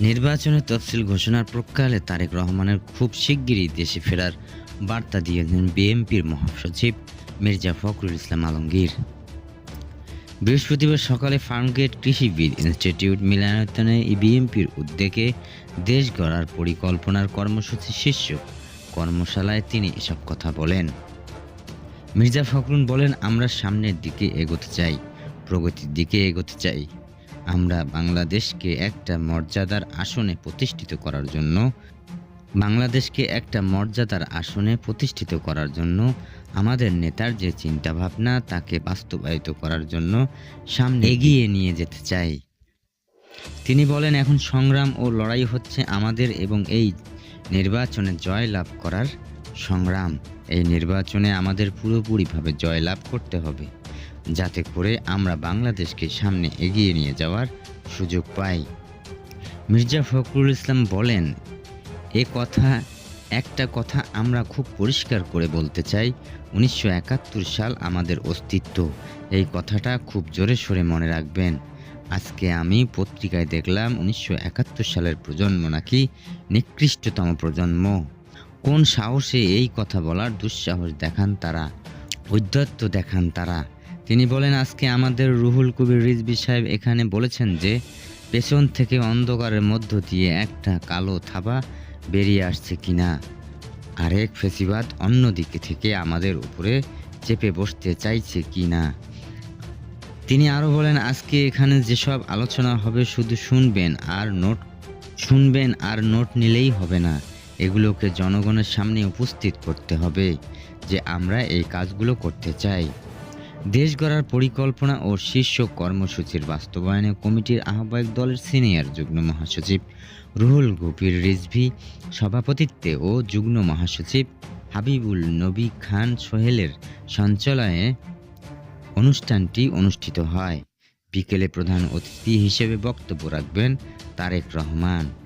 নির্বাচনের তফসিল ঘোষণার প্রকালে তারেক রহমানের খুব শিগগিরই দেশে ফেরার বার্তা দিয়েছেন বিএনপির মহাসচিব মির্জা ফখরুল ইসলাম আলমগীর। বৃহস্পতিবার সকালে ফার্মগেট কৃষিবিদ ইনস্টিটিউট মিলনায়তনে বিএনপির উদ্যোগে দেশ গড়ার পরিকল্পনার কর্মসূচি শীর্ষক কর্মশালায় তিনি এসব কথা বলেন। মির্জা ফখরুল বলেন, আমরা সামনের দিকে এগোতে চাই, প্রগতির দিকে এগোতে চাই। আমরা বাংলাদেশকে একটা মর্যাদার আসনে প্রতিষ্ঠিত করার জন্য, বাংলাদেশকে একটা মর্যাদার আসনে প্রতিষ্ঠিত করার জন্য, আমাদের নেতার যে চিন্তাভাবনা তাকে বাস্তবায়িত করার জন্য সামনে এগিয়ে নিয়ে যেতে চাই। তিনি বলেন, এখন সংগ্রাম ও লড়াই হচ্ছে আমাদের এবং এই নির্বাচনে জয় লাভ করার সংগ্রাম। এই নির্বাচনে আমাদের পুরোপুরিভাবে জয় লাভ করতে হবে। যাতে করে আমরা বাংলাদেশকে সামনে এগিয়ে নিয়ে যাওয়ার সুযোগ পাই। মির্জা ফখরুল ইসলাম বলেন, এ কথা, একটা কথা আমরা খুব পরিষ্কার করে বলতে চাই, উনিশশো একাত্তর সাল আমাদের অস্তিত্ব। এই কথাটা খুব জোরে সোরে মনে রাখবেন। আজকে আমি পত্রিকায় দেখলাম উনিশশো একাত্তর সালের প্রজন্ম নাকি নিকৃষ্টতম প্রজন্ম। কোন সাহসে এই কথা বলার দুঃসাহস দেখান তারা ঔদ্ধত্য দেখান তারা। তিনি বলেন, আজকে আমাদের রুহুল কবির রিজবি সাহেব এখানে বলেছেন যে, পেছন থেকে অন্ধকারের মধ্য দিয়ে একটা কালো থাবা বেরিয়ে আসছে কিনা। আরেক ফেসিবাদ অন্য দিকে থেকে আমাদের উপরে চেপে বসতে চাইছে কি না তিনি আরও বলেন, আজকে এখানে যেসব আলোচনা হবে শুধু শুনবেন আর নোট, শুনবেন আর নোট নিলেই হবে না। এগুলোকে জনগণের সামনে উপস্থিত করতে হবে যে আমরা এই কাজগুলো করতে চাই। দেশ গড়ার পরিকল্পনা ও শীর্ষ কর্মসূচির বাস্তবায়নে কমিটির আহ্বায়ক দলের সিনিয়র যুগ্ম মহাসচিব রুহুল গফির রিজভি সভাপতিত্বে ও যুগ্ম মহাসচিব হাবিবুল নবী খান সোহেলের সঞ্চালয়ে অনুষ্ঠানটি অনুষ্ঠিত হয়। বিকেলে প্রধান অতিথি হিসেবে বক্তব্য রাখবেন তারেক রহমান।